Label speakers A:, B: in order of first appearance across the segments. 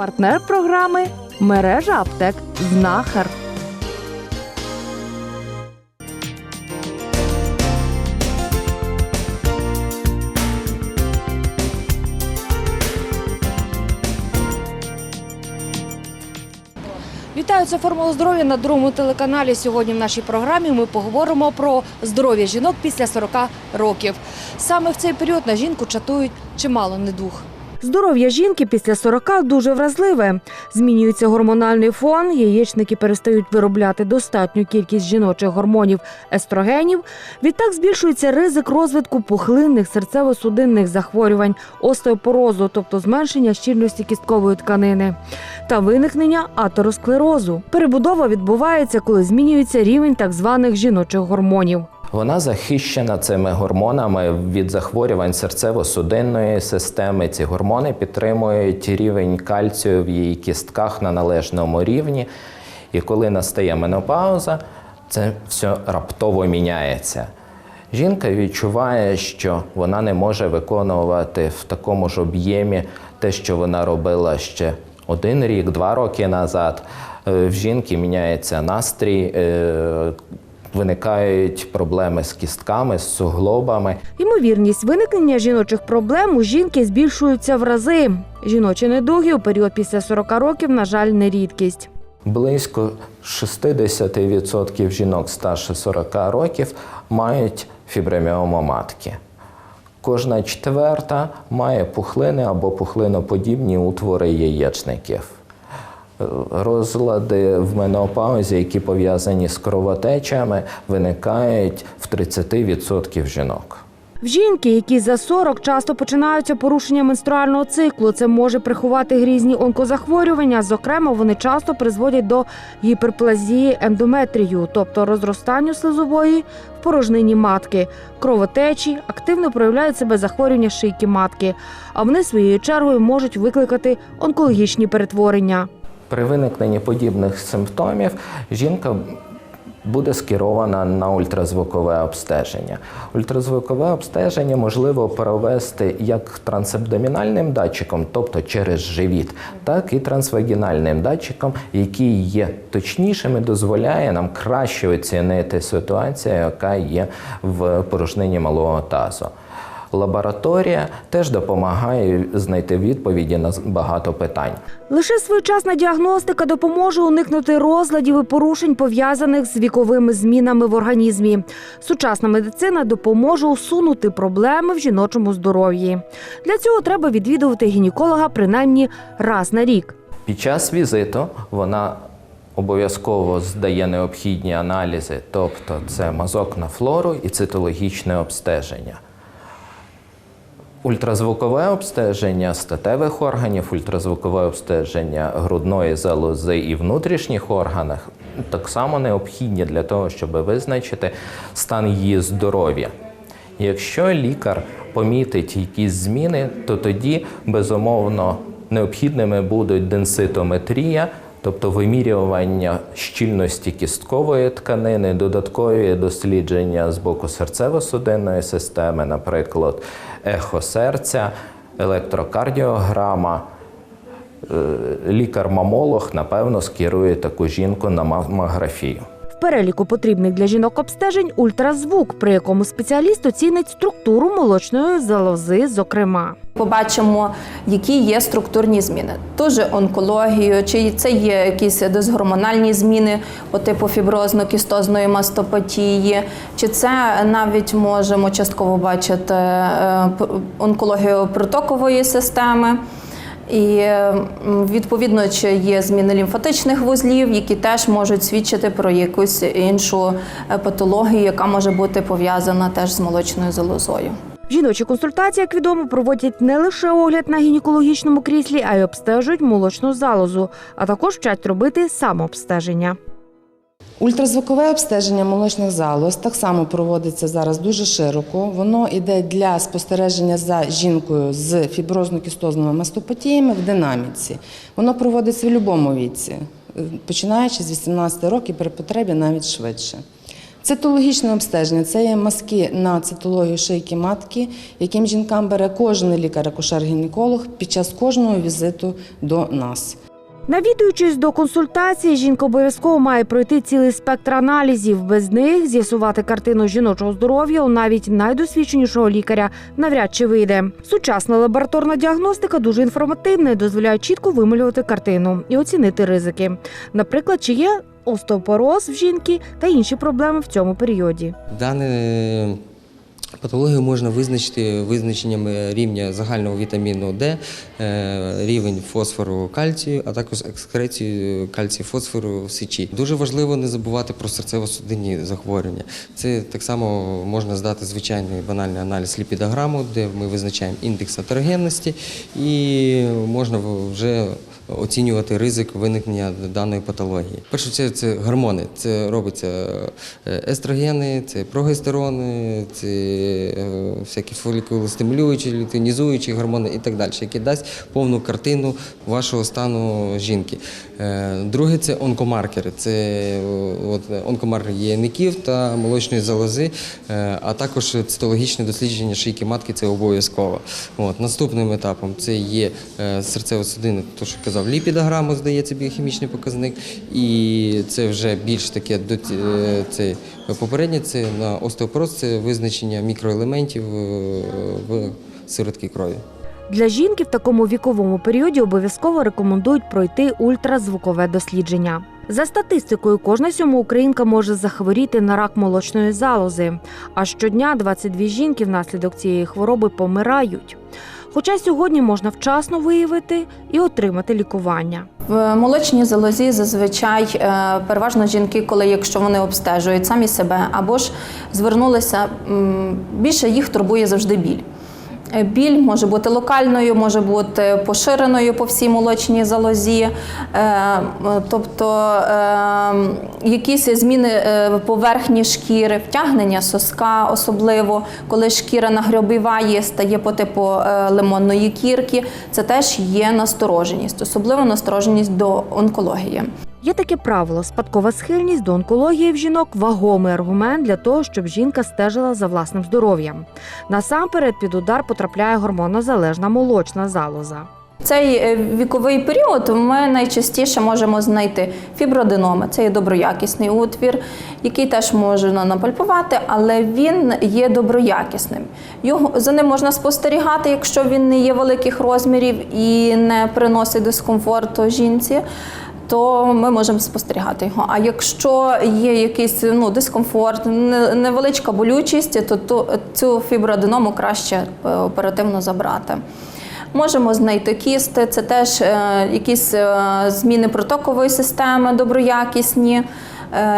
A: Партнер програми мережа аптек Знахар. Вітаю, це формула здоров'я на другому телеканалі. Сьогодні в нашій програмі ми поговоримо про здоров'я жінок після 40 років. Саме в цей період на жінку чатують чимало недуг. Здоров'я жінки після 40 дуже вразливе. Змінюється гормональний фон, яєчники перестають виробляти достатню кількість жіночих гормонів естрогенів. Відтак збільшується ризик розвитку пухлинних серцево-судинних захворювань, остеопорозу, тобто зменшення щільності кісткової тканини та виникнення атеросклерозу. Перебудова відбувається, коли змінюється рівень так званих жіночих гормонів.
B: Вона захищена цими гормонами від захворювань серцево-судинної системи. Ці гормони підтримують рівень кальцію в її кістках на належному рівні. І коли настає менопауза, це все раптово міняється. Жінка відчуває, що вона не може виконувати в такому ж об'ємі те, що вона робила ще один рік, два роки назад. Е, В жінки міняється настрій. Виникають проблеми з кістками, з суглобами.
A: Ймовірність виникнення жіночих проблем у жінки збільшується в рази. Жіночі недуги у період після 40 років, на жаль, не рідкість.
B: Близько 60% жінок старше 40 років мають фіброміому матки. Кожна четверта має пухлини або пухлиноподібні утвори яєчників. Розлади в менопаузі, які пов'язані з кровотечами, виникають в 30% жінок.
A: В жінки, які за 40, часто починаються порушення менструального циклу. Це може приховати грізні онкозахворювання. Зокрема, вони часто призводять до гіперплазії ендометрію, тобто розростанню слизової в порожнині матки, кровотечі, активно проявляють себе захворювання шийки матки, а вони своєю чергою можуть викликати онкологічні перетворення.
B: При виникненні подібних симптомів жінка буде скерована на ультразвукове обстеження. Ультразвукове обстеження можливо провести як трансабдомінальним датчиком, тобто через живіт, так і трансвагінальним датчиком, який є точнішим і дозволяє нам краще оцінити ситуацію, яка є в порожнині малого тазу. Лабораторія теж допомагає знайти відповіді на багато питань.
A: Лише своєчасна діагностика допоможе уникнути розладів і порушень, пов'язаних з віковими змінами в організмі. Сучасна медицина допоможе усунути проблеми в жіночому здоров'ї. Для цього треба відвідувати гінеколога принаймні раз на рік.
B: Під час візиту вона обов'язково здає необхідні аналізи, тобто це мазок на флору і цитологічне обстеження. Ультразвукове обстеження статевих органів, ультразвукове обстеження грудної залози і внутрішніх органів так само необхідні для того, щоб визначити стан її здоров'я. Якщо лікар помітить якісь зміни, то тоді безумовно необхідними будуть денситометрія, тобто вимірювання щільності кісткової тканини, додаткові дослідження з боку серцево-судинної системи, наприклад, ехо серця, електрокардіограма. Е, Лікар-мамолог, напевно, скерує таку жінку на мамографію.
A: Переліку потрібних для жінок обстежень ультразвук, при якому спеціаліст оцінить структуру молочної залози, зокрема.
C: Побачимо, які є структурні зміни. Тож онкологію, чи це є якісь дисгормональні зміни по типу фіброзно-кістозної мастопатії, чи це навіть можемо частково бачити е, онкологію протокової системи. І відповідно, чи є зміни лімфатичних вузлів, які теж можуть свідчити про якусь іншу е, патологію, яка може бути пов'язана теж з молочною залозою.
A: Жіночі консультації, як відомо, проводять не лише огляд на гінекологічному кріслі, а й обстежують молочну залозу, а також вчать робити самообстеження.
D: Ультразвукове обстеження молочних залоз так само проводиться зараз дуже широко. Воно йде для спостереження за жінкою з фіброзно-кістозними мастопатіями в динаміці. Воно проводиться в будь-якому віці, починаючи з 18 років, при потребі навіть швидше. Цитологічне обстеження це є мазки на цитологію шийки матки, яким жінкам бере кожен лікар-акушер-гінеколог під час кожного візиту до нас.
A: Навідуючись до консультації, жінка обов'язково має пройти цілий спектр аналізів. Без них з'ясувати картину жіночого здоров'я у навіть найдосвідченішого лікаря навряд чи вийде. Сучасна лабораторна діагностика дуже інформативна і дозволяє чітко вималювати картину і оцінити ризики. Наприклад, чи є остеопороз в жінки та інші проблеми в цьому періоді.
E: Дане патологію можна визначити визначенням рівня загального вітаміну Д, е, рівень фосфору кальцію, а також екскрецію кальцію фосфору в сечі. Дуже важливо не забувати про серцево-судинні захворювання. Це так само можна здати звичайний банальний аналіз ліпідограму, де ми визначаємо індекс атерогенності, і можна вже оцінювати ризик виникнення даної патології. Перше, це, це гормони. Це робиться е, естрогени, це прогестерони, це е, всякі фолікулостимулюючі, лютинізуючі гормони і так далі, які дасть повну картину вашого стану жінки. Е, Друге це онкомаркери. Це от, онкомаркер яйників та молочної залози, а також цитологічне дослідження шийки матки це обов'язково. Наступним етапом це є серцево-судинне, то що казав, ліпідограму, здається, біохімічний показник. І це вже більш таке до е, це попереднє, це на остеопороз, це визначення мікроелементів е, в сироватки крові.
A: Для жінки в такому віковому періоді обов'язково рекомендують пройти ультразвукове дослідження. За статистикою, кожна сьома українка може захворіти на рак молочної залози. А щодня 22 жінки внаслідок цієї хвороби помирають. Хоча сьогодні можна вчасно виявити і отримати лікування.
C: В молочній залозі зазвичай е, переважно жінки, коли якщо вони обстежують самі себе або ж звернулися, більше їх турбує завжди біль. Е, Біль може бути локальною, може бути поширеною по всій молочній залозі, Е, тобто е, якісь зміни поверхні шкіри, втягнення соска, особливо коли шкіра нагрьобіває, стає по типу лимонної кірки. Це теж є настороженість, особливо настороженість до онкології.
A: Є таке правило: спадкова схильність до онкології в жінок вагомий аргумент для того, щоб жінка стежила за власним здоров'ям. Насамперед під удар потрапляє гормонозалежна молочна залоза.
C: Цей е, віковий період ми найчастіше можемо знайти фіброденоми. Це є доброякісний утвір, який теж можна напальпувати, але він є доброякісним. Його за ним можна спостерігати, якщо він не є великих розмірів і не приносить дискомфорту жінці. То ми можемо спостерігати його. А якщо є якийсь ну, дискомфорт, невеличка болючість, то цю фіброаденому краще е, оперативно забрати. Можемо знайти кісти, це теж е, якісь е, зміни протокової системи доброякісні,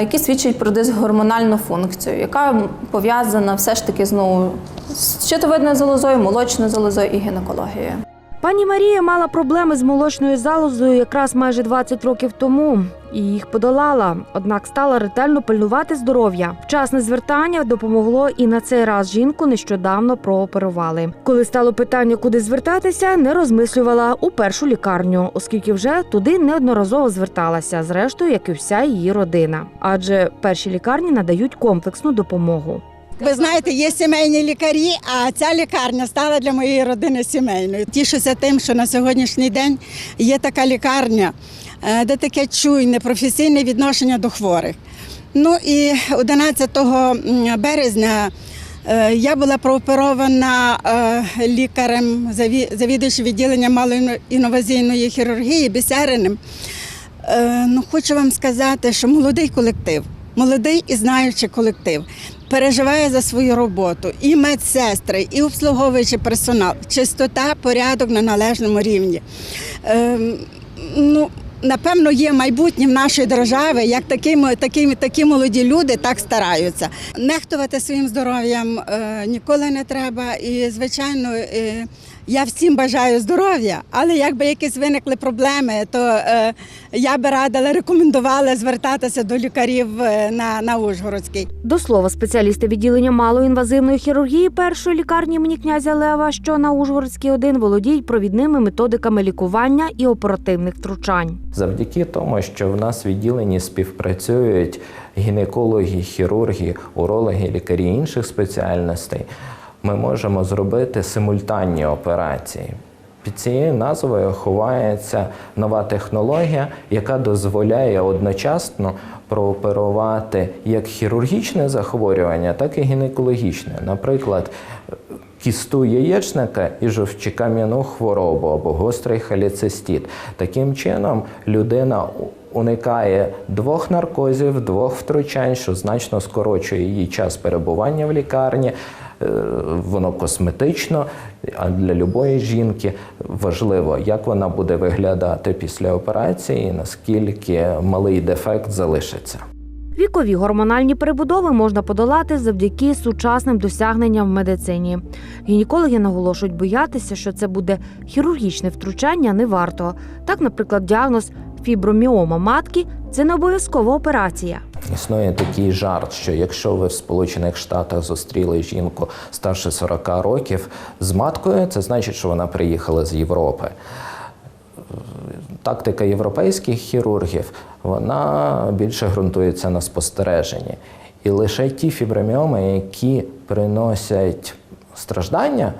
C: які свідчать про дисгормональну функцію, яка пов'язана все ж таки знову з щитовидною залозою, молочною залозою і гінекологією.
A: Пані Марія мала проблеми з молочною залозою якраз майже 20 років тому і їх подолала. Однак стала ретельно пильнувати здоров'я. Вчасне звертання допомогло і на цей раз жінку нещодавно прооперували. Коли стало питання, куди звертатися, не розмислювала у першу лікарню, оскільки вже туди неодноразово зверталася, зрештою, як і вся її родина. Адже перші лікарні надають комплексну допомогу.
F: Ви знаєте, є сімейні лікарі, а ця лікарня стала для моєї родини сімейною. Тішуся тим, що на сьогоднішній день є така лікарня, е, де таке чуйне професійне відношення до хворих. Ну і 11 березня е, я була прооперована е, лікарем, заві- завідуючим відділенням малоінвазійної хірургії Бісяриним. Ну, хочу вам сказати, що молодий колектив, молодий і знаючий колектив переживає за свою роботу. І медсестри, і обслуговуючий персонал, чистота, порядок на належному рівні. Е, ну, Напевно, є майбутнє в нашої держави, як такі, такі, такі молоді люди так стараються. Нехтувати своїм здоров'ям е, ніколи не треба. І, звичайно, е, Я всім бажаю здоров'я, але якби якісь виникли проблеми, то е, я би радила, рекомендувала звертатися до лікарів е, на, на Ужгородський.
A: До слова, спеціалісти відділення малоінвазивної хірургії першої лікарні імені князя Лева, що на Ужгородській 1, володіють провідними методиками лікування і оперативних втручань.
B: Завдяки тому, що в нас відділенні співпрацюють гінекологи, хірурги, урологи, лікарі інших спеціальностей, ми можемо зробити симультанні операції. Під цією назвою ховається нова технологія, яка дозволяє одночасно прооперувати як хірургічне захворювання, так і гінекологічне. Наприклад, кісту яєчника і жовчокам'яну хворобу або гострий холецистит. Таким чином людина уникає двох наркозів, двох втручань, що значно скорочує її час перебування в лікарні. Е, Воно косметично, а для любої жінки важливо, як вона буде виглядати після операції, наскільки малий дефект залишиться.
A: Вікові гормональні перебудови можна подолати завдяки сучасним досягненням в медицині. Гінекологи наголошують, боятися, що це буде хірургічне втручання, не варто. Так, наприклад, діагноз фіброміома матки це не обов'язкова операція.
B: Існує такий жарт, що якщо ви в Сполучених Штатах зустріли жінку старше 40 років з маткою, це значить, що вона приїхала з Європи. Тактика європейських хірургів вона більше ґрунтується на спостереженні. І лише ті фіброміоми, які приносять страждання,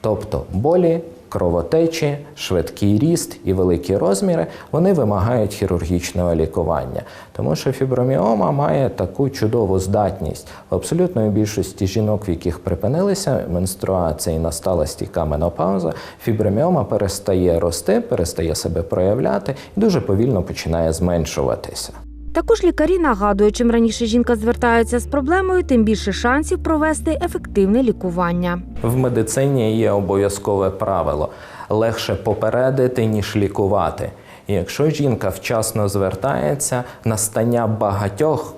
B: тобто болі, кровотечі, швидкий ріст і великі розміри, вони вимагають хірургічного лікування. Тому що фіброміома має таку чудову здатність в абсолютної більшості жінок, в яких припинилися менструації, настала стійка менопауза, фіброміома перестає рости, перестає себе проявляти і дуже повільно починає зменшуватися.
A: Також лікарі нагадують, чим раніше жінка звертається з проблемою, тим більше шансів провести ефективне лікування.
B: В медицині є обов'язкове правило: легше попередити, ніж лікувати. Якщо жінка вчасно звертається, настання багатьох,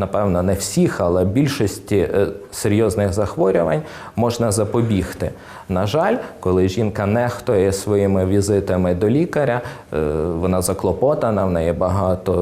B: напевно, не всіх, але більшості е, серйозних захворювань можна запобігти. На жаль, коли жінка нехтує своїми візитами до лікаря, е, вона заклопотана, в неї багато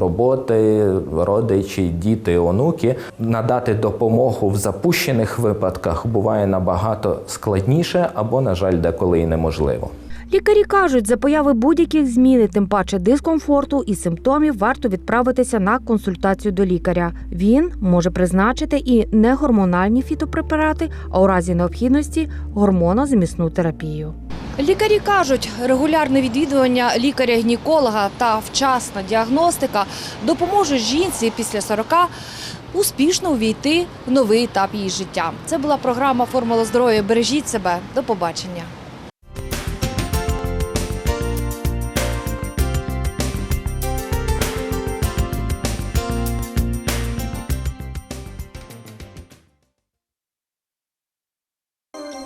B: роботи, родичі, діти, онуки. Надати допомогу в запущених випадках буває набагато складніше або, на жаль, деколи і неможливо.
A: Лікарі кажуть, за появи будь-яких змін, тим паче дискомфорту і симптомів, варто відправитися на консультацію до лікаря. Він може призначити і негормональні фітопрепарати, а у разі необхідності гормонозамісну терапію. Лікарі кажуть, регулярне відвідування лікаря-гінеколога та вчасна діагностика допоможуть жінці після 40 успішно увійти в новий етап її життя. Це була програма Формула здоров'я. Бережіть себе. До побачення.